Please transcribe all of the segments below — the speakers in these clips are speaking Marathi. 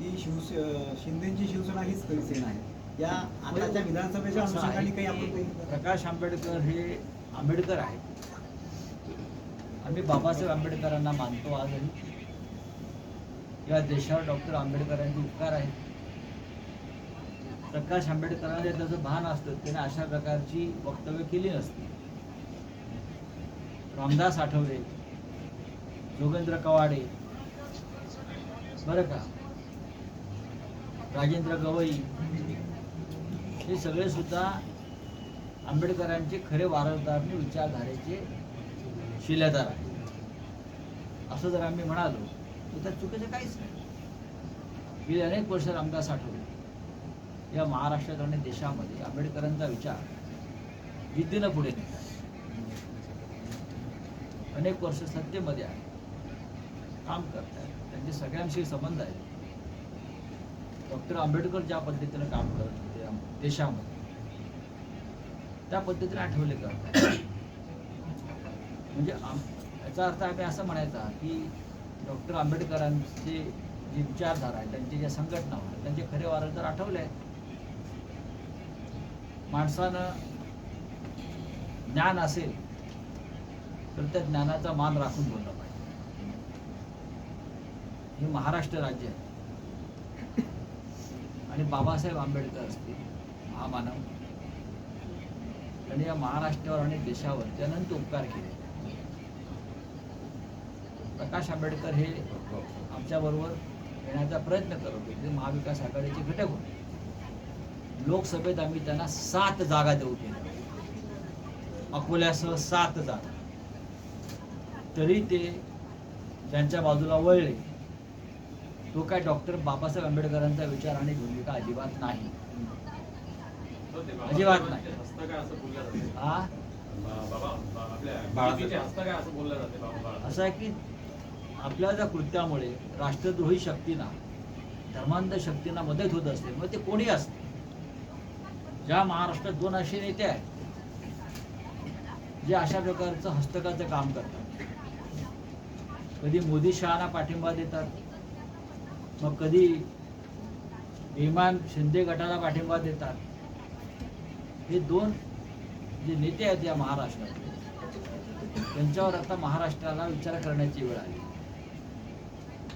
की शिवसे शिंदेची शिवसेना हीच खरी सेना आहे. या आताच्या विधानसभेच्या अनुषंगाने काही आपण प्रकाश आंबेडकर हे आंबेडकर आहेत. आम्ही बाबासाहेब आंबेडकरांना मानतो आजही. या देशावर डॉक्टर आंबेडकरांचे उपकार आहेत. प्रकाश आंबेडकरांना त्याचं भान असतं त्याने अशा प्रकारची वक्तव्य केली नसती. रामदास आठवले जोगेंद्र कवाडे बरं का? राजेंद्र गवई हे सगळे सुद्धा आंबेडकरांचे खरे वारसदार आणि विचारधारेचे शिलेदार आहेत. असं जर आम्ही म्हणालो तर त्यात चुकीचं काहीच नाही. गेली अनेक वर्ष रामदास आठवले. या महाराष्ट्रात आणि देशामध्ये आंबेडकरांचा विचार जिद्दीनं पुढे नेतात अनेक वर्ष सत्तेमध्ये आहे काम करतात त्यांचे सगळ्यांशी संबंध आहेत. डॉक्टर आंबेडकर ज्या पद्धतीनं काम करत होते देशामध्ये त्या पद्धतीने आठवले का? म्हणजे याचा अर्थ आम्ही असं म्हणायचा की डॉक्टर आंबेडकरांचे जे विचारधारा आहे त्यांची ज्या संघटना होत्या त्यांचे खरे वारसदार आठवले आहेत. माणसानं ज्ञान असेल तर त्या ज्ञानाचा मान राखून बोललं पाहिजे. हे महाराष्ट्र राज्य आहे. आणि बाबासाहेब आंबेडकर असतील महामानव. त्यांनी या महाराष्ट्रावर आणि देशावर त्यानंतर उपकार केले. प्रकाश आंबेडकर हे आमच्याबरोबर येण्याचा प्रयत्न करत होते. ते महाविकास आघाडीचे घटक होते. लोकसभेत आम्ही त्यांना सात जागा देऊ केल्या. अकोल्यासह सात जागा. तरी ते त्यांच्या बाजूला वळले तो काय डॉक्टर बाबासाहेब आंबेडकरांचा विचार आणि भूमिका अजिबात नाही अजिबात नाही. हा. असं आहे की आपल्या ज्या कृत्यामुळे राष्ट्रद्रोही शक्तींना धर्मांध शक्तींना मदत होत असते मग ते कोणी असते ज्या महाराष्ट्रात दोन असे नेते आहेत जे अशा प्रकारचं हस्तकाचं काम करतात कधी मोदी शहाना पाठिंबा देतात मग कधी विमान शिंदे गटाला पाठिंबा देतात? हे दोन जे नेते आहेत या महाराष्ट्रातले त्यांच्यावर आता महाराष्ट्राला विचार करण्याची वेळ आली.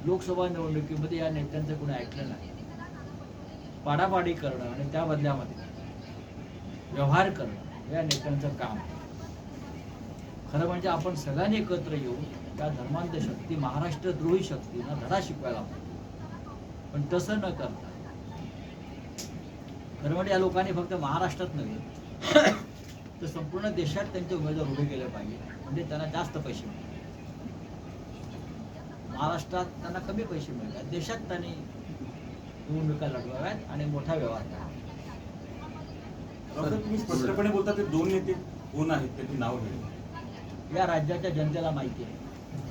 लोकसभा निवडणुकीमध्ये या नेत्यांचं कोणी ऐकलं नाही. पाडापाडी करणं आणि त्या बदल्यामध्ये व्यवहार करणं या नेत्यांचं काम. खरं म्हणजे आपण सगळ्यांनी एकत्र येऊन त्या धर्मांध शक्ती महाराष्ट्र द्रोही शक्तींना धडा शिकवायला हवा. पण तसं न करता. खरं म्हणजे या लोकांनी फक्त महाराष्ट्रात नव्हे तर संपूर्ण देशात त्यांचे उमेदवार उभे केले पाहिजे. म्हणजे त्यांना जास्त पैसे मिळतात. महाराष्ट्रात त्यांना कमी पैसे मिळतात. देशात त्यांनी निवडणुका लढवाव्यात आणि मोठा व्यवहार करावा. तुम्ही स्पष्टपणे बोलता ते दोन नेते कोण आहेत? त्याची नाव घ्या. या राज्याच्या जनतेला माहिती आहे.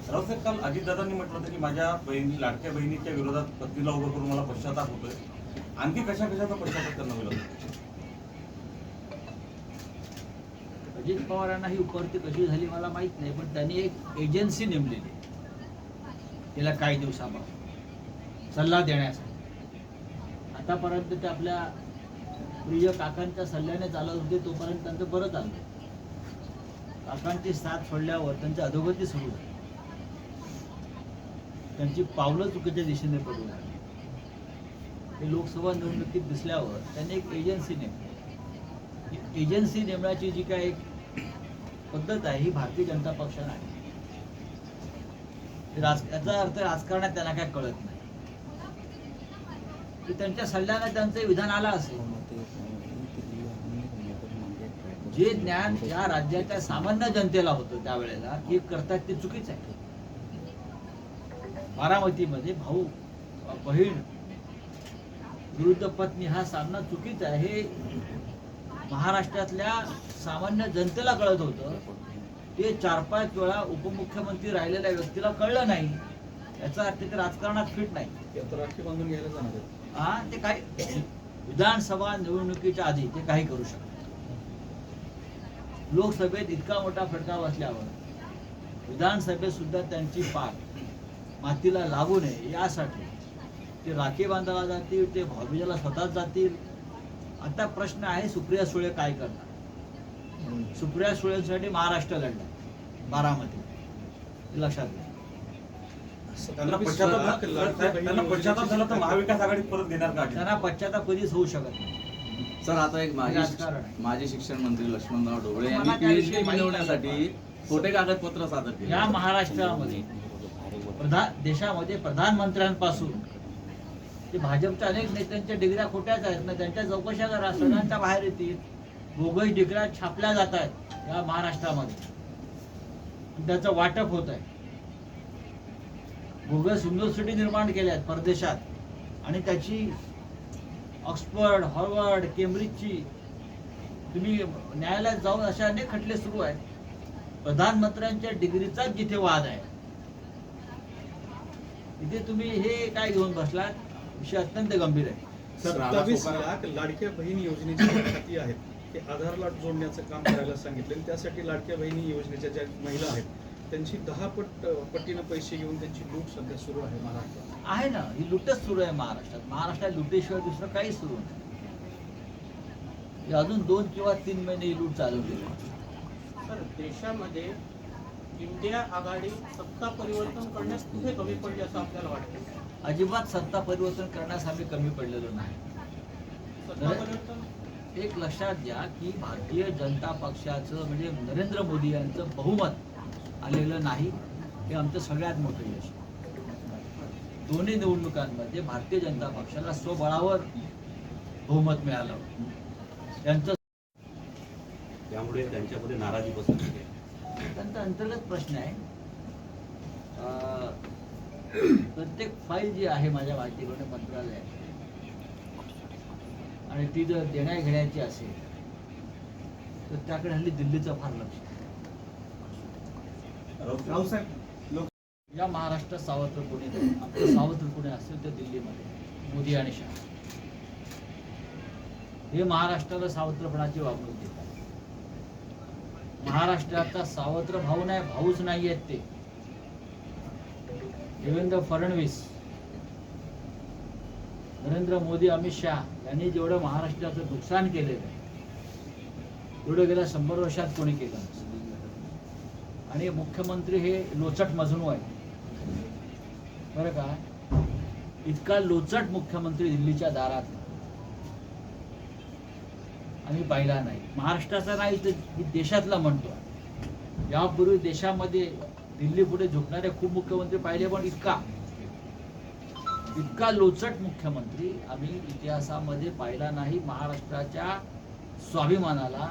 रावसाहेब काल अजितदादांनी म्हटलं होतं की माझ्या बहिणी लाडक्या बहिणीच्या विरोधात पत्नीला उभं करून मला पश्चाताप होतोय. आणखी कशा कशाचा पश्चाताप त्यांना होईल अजित पवारांना ही उपरती कशी झाली मला माहीत नाही पण त्यांनी एक एजन्सी नेमलेली. तिला काही दिवसापासून सल्ला देण्यासाठी. आतापर्यंत ते आपल्या प्रिय काकांच्या सल्ल्याने चालत होते तोपर्यंत त्यांचं बरं चाललं. काकांची साथ सोडल्यावर त्यांची अधोगती सुरू झाली. त्यांची पावलं चुकीच्या दिशेने पडू लागली लोकसभा निवडणुकीत दिसल्यावर त्यांनी एक एजन्सी नेमली. एजन्सी नेमण्याची जी काय एक पद्धत आहे ही भारतीय जनता पक्षानं आहे. राज याचा अर्थ राजकारणात त्यांना काय कळत नाही. की त्यांच्या सल्ल्याने त्यांचं विधान आलं असेल. जे ज्ञान या राज्याच्या सामान्य जनतेला होतं त्यावेळेला हे करतात ते चुकीच आहे. बारामतीमध्ये भाऊ बहीण विरुद्ध पत्नी हा सामना चुकीचा आहे. हे महाराष्ट्रातल्या सामान्य जनतेला कळत होतं. ते चार पाच वेळा उपमुख्यमंत्री राहिलेल्या व्यक्तीला कळलं नाही. याचा अर्थ ते राजकारणात फिट नाही. हा ते काही विधानसभा निवडणुकीच्या आधी ते काही करू शकतात लोकसभेत इतका मोठा फटका बसल्यावर विधानसभेत सुद्धा त्यांची पाक मातीला लागू नये यासाठी ते राखी बांधायला जातील ते भाऊबीजेला स्वतःच जातील. आता प्रश्न आहे सुप्रिया सुळे काय करणार? सुप्रिया सुळेसाठी महाराष्ट्र लढला बारामती. लक्षात घ्या. त्यांना पश्चाताप त्यांना पश्चाताप झाला तर महाविकास आघाडीत परत घेणार का त्यांना पश्चाताप कधीच होऊ शकत नाही. सर आता एक माजी. माजी शिक्षण मंत्री लक्ष्मणराव ढोबळे यांनी पीएचडी मिळवण्यासाठी खोटे कागदपत्र सादर केले. या महाराष्ट्रामध्ये प्रधान देशामध्ये प्रधानमंत्र्यांपासून. ते भाजपच्या अनेक नेत्यांच्या डिग्र्या खोट्याच आहेत. ना त्यांच्या चौकशा करा सगळ्यांच्या बाहेर येतील. बोगस डिग्र्या छापल्या जात आहेत या महाराष्ट्रामध्ये. त्याचं वाटप होत आहे. बोगस युनिव्हर्सिटी निर्माण केल्या आहेत परदेशात. आणि त्याची ऑक्सफर्ड हॉर्वर्ड केम्ब्रिजची तुम्ही न्यायालयात जाऊन अशा अनेक खटले सुरू आहेत. प्रधानमंत्र्यांच्या डिग्रीचाच जिथे वाद आहे. तिथे तुम्ही हे काय घेऊन बसलात? विषय अत्यंत गंभीर आहे. सत्तावीस लाख लाडक्या बहीण योजनेची खाती आहेत ते आधारला जोडण्याचं काम करायला सांगितलं. आणि त्यासाठी लाडक्या बहिणी योजनेच्या ज्या महिला आहेत त्यांची दहा पट पटीनं पैसे घेऊन त्यांची लूट सध्या सुरू आहे महाराष्ट्रात. आहे ना. ही लुटच सुरू आहे महाराष्ट्रात. महाराष्ट्रात लुटेशिवाय दुसरं काहीच सुरू नाही. हे अजून दोन किंवा तीन महिने ही लूट चालवली आहे. तर देशामध्ये इंडिया आघाडी सत्ता परिवर्तन करण्यास कुठे कमी पडली असं आपल्याला वाटतं? अजिबात सत्ता परिवर्तन करण्यास आम्ही कमी पडलेलो नाही. सत्ता परिवर्तन? एक लक्षात घ्या की भारतीय जनता पक्षाचं म्हणजे नरेंद्र मोदी यांचं बहुमत आलेलं नाही. हे आमचं सगळ्यात मोठं यश आहे. दोन्ही निवडणुकांमध्ये भारतीय जनता पक्षाला स्वबळावर बहुमत मिळालं. त्यांचं त्यामुळे त्यांच्यामध्ये नाराजी आहे. त्यांचा अंतर्गत प्रश्न आहे. प्रत्येक फाईल जी आहे माझ्या माहितीकडे मंत्रालयात आणि ती जर देण्या घेण्याची असेल तर त्याकडे हल्ली दिल्लीचं फार लक्ष. रावसाहेब लोक या महाराष्ट्रात सावत्र कोणी नाही आपलं सावत्र कोणी असेल तर दिल्लीमध्ये. मोदी आणि शहा. हे महाराष्ट्राला सावत्रपणाची वागणूक देतात. महाराष्ट्राचा सावत्र भाऊ नाही भाऊच नाही आहेत ते. देवेंद्र फडणवीस नरेंद्र मोदी अमित शहा यांनी जेवढं महाराष्ट्राचं नुकसान केलेलं आहे तेवढं गेल्या शंभर वर्षात कोणी केलं आणि मुख्यमंत्री हे लोचट मजनू आहे बरं का? इतका लोचट मुख्यमंत्री दिल्लीच्या दारात. आम्ही पाहिला नाही. महाराष्ट्राचा नाही तर देशातला म्हणतो. यापूर्वी देशामध्ये दिल्ली पुढे झुकणारे खूप मुख्यमंत्री पाहिले पण इतका. इतका लोचट मुख्यमंत्री आम्ही इतिहासामध्ये पाहिला नाही. महाराष्ट्राच्या स्वाभिमानाला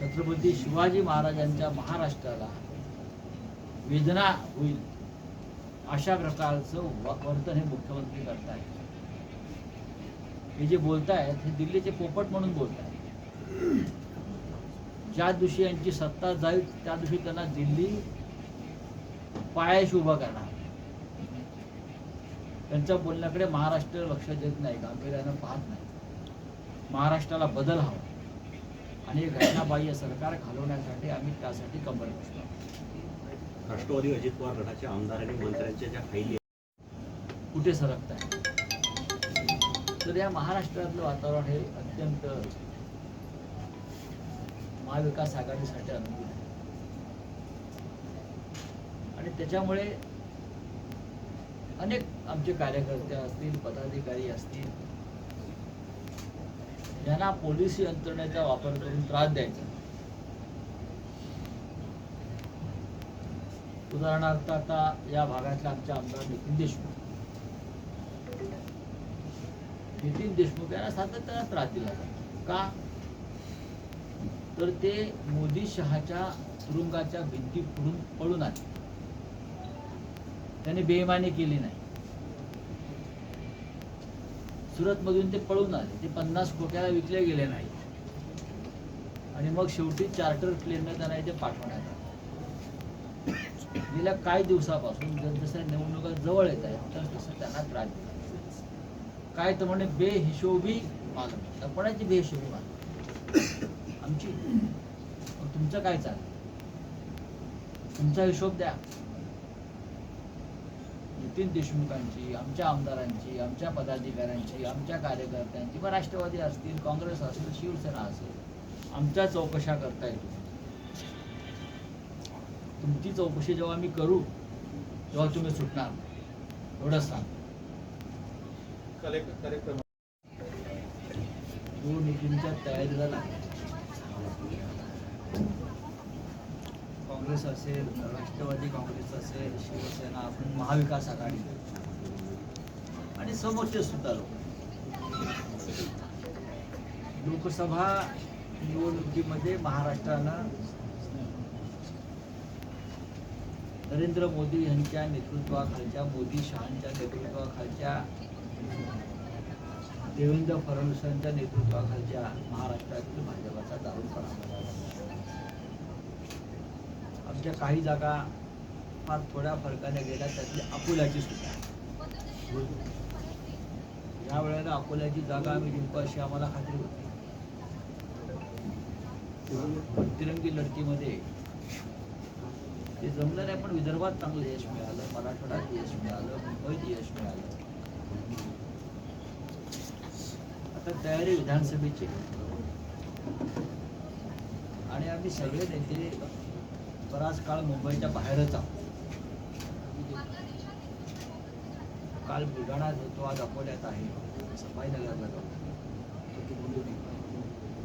छत्रपती शिवाजी महाराजांच्या महाराष्ट्राला वेदना होईल अशा प्रकारचं वर्तन हे मुख्यमंत्री करतायत. हे जे बोलतायत हे दिल्लीचे पोपट म्हणून बोलतायत. ज्या दिवशी यांची सत्ता जाईल त्या दिवशी त्यांना दिल्ली पायाशी उभं करणार. त्यांच्या बोलण्याकडे महाराष्ट्र लक्ष देत नाही गांभीर्यानं पाहत नाही. महाराष्ट्राला बदल हवा. आणि घटनाबाह्य सरकार घालवण्यासाठी आम्ही त्यासाठी कंबर बसतो राष्ट्रवादी अजित पवार गटाच्या आमदार आणि मंत्र्यांच्या ज्या फाईली कुठे सरकत आहे तर या महाराष्ट्रातलं वातावरण हे अत्यंत महाविकास आघाडीसाठी अनुकूल आहे. आणि त्याच्यामुळे अनेक आमचे कार्यकर्ते असतील पदाधिकारी असतील यांना पोलीस यंत्रणेचा वापर करून त्रास द्यायचा. उदाहरणार्थ आता या भागातले आमच्या आमदार नितीन देशमुख. नितीन देशमुख यांना सातत्यानं त्रास दिला जातो का? तर ते मोदी शहाच्या तुरुंगाच्या भिंती पुढून पळून आले. त्यांनी बेईमानी केली नाही. सुरतमधून ते पळून आले. ते पन्नास कोट्याला विकले गेले नाही. आणि मग शेवटी चार्टर प्लेननं त्यांना इथे पाठवण्यात आलं. गेल्या काही दिवसापासून जसजशा निवडणुका जवळ येत आहेत तस तसं त्यांना त्रास दिला. काय तर म्हणे बेहिशोबी मागणी. कोणाची बेहिशोबी मागणी? आमची. तुमचं काय चाललं तुमचा हिशोब द्या. नितीन देशमुखांची आमच्या आमदारांची आमच्या पदाधिकाऱ्यांची आमच्या कार्यकर्त्यांची. मग राष्ट्रवादी असतील काँग्रेस असेल शिवसेना असेल. आमच्या चौकशा करता येतील तुमची चौकशी जेव्हा मी करू तेव्हा तुम्ही सुटणार. एवढंच सांग कार्यक्रम. हो, तयारीला काँग्रेस असेल राष्ट्रवादी काँग्रेस असेल शिवसेना आपण महाविकास आघाडी. आणि समोरचे सुद्धा लोक. लोकसभा निवडणुकीमध्ये महाराष्ट्राला नरेंद्र मोदी यांच्या नेतृत्वाखालच्या मोदी शहांच्या नेतृत्वाखालच्या देवेंद्र फडणवीसांच्या नेतृत्वाखालच्या महाराष्ट्रातील भाजपाचा दारुण पराभव झाला. आमच्या काही जागा फार थोड्या फरकाने गेल्या त्यातली अकोल्याची सुद्धा. या वेळेला अकोल्याची जागा आम्ही जिंकू अशी आम्हाला खात्री होती. तिरंगी लढतीमध्ये ते जमलं नाही पण विदर्भात चांगलं यश मिळालं मराठवाड्यात यश मिळालं मुंबईत यश मिळालं. आता तयारी विधानसभेची. आणि आम्ही सगळे नेते बराच काळ मुंबईच्या बाहेरच आहोत. काल बुलढाणा होतो आज अकोल्यात आहे. संभाजीनगरला जातो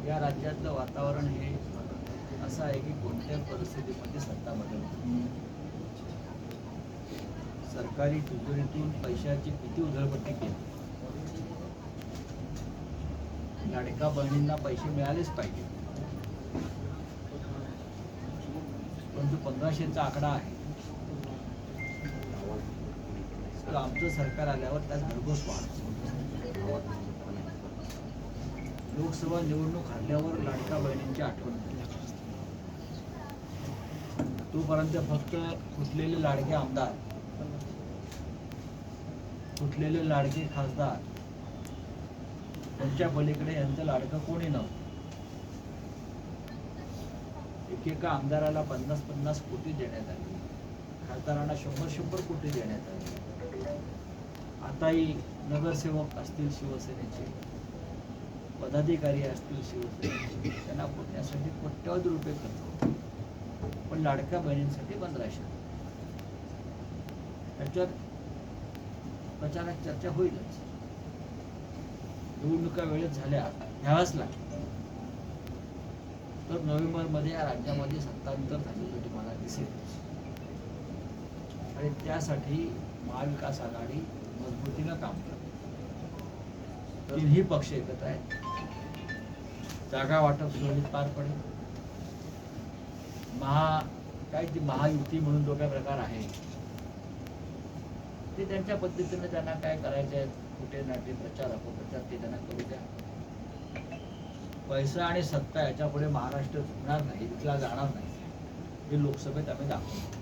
या राज्यातलं वातावरण हे असं आहे की कोणत्या परिस्थितीमध्ये सत्ता बदलते सरकारी तिजोरीतून पैशाची किती उधळपट्टी केली? लाडका बहिणींना पैसे मिळालेच पाहिजे. परंतु पंधराशेचा आकडा आहे. तर आमचं सरकार आल्यावर त्यात भरघोस वाढ लोकसभा निवडणूक हरल्यावर लाडका बहिणींची आठवण तोपर्यंत फक्त फुटलेले लाडके आमदार फुटलेले लाडके खासदार त्यांच्या पलीकडे यांचं लाडकं कोणी नव्हतं. एकेका आमदाराला पन्नास पन्नास कोटी देण्यात आली. खासदारांना शंभर शंभर कोटी देण्यात आली. आताही नगरसेवक असतील शिवसेनेचे पदाधिकारी असतील शिवसेनेचे त्यांना पुरण्यासाठी कोट्यवधी रुपये खर्च होतो पण लाडक्या बहिणींसाठी पंधराशे. त्याच्यावर प्रचारात चर्चा होईलच. निवडणुका वेळेत झाल्या घ्यावाच लागेल तर नोव्हेंबरमध्ये या राज्यामध्ये सत्तांतर झालेलं तुम्हाला दिसेल. आणि त्यासाठी महाविकास आघाडी मजबूतीनं काम करते. तिन्ही पक्ष एकत्र आहेत. जागा वाटप सुरळीत पार पडेल. महा काय ती महायुती म्हणून जो काय प्रकार आहे ते त्यांच्या पद्धतीने त्यांना काय करायचे आहेत? कुठे नाटे प्रचार अपप्रचार ते त्यांना करू द्या. पैसा आणि सत्ता याच्यापुढे महाराष्ट्र झुकणार नाही इथला जाणार नाही. हे लोकसभेत आम्ही दाखवतो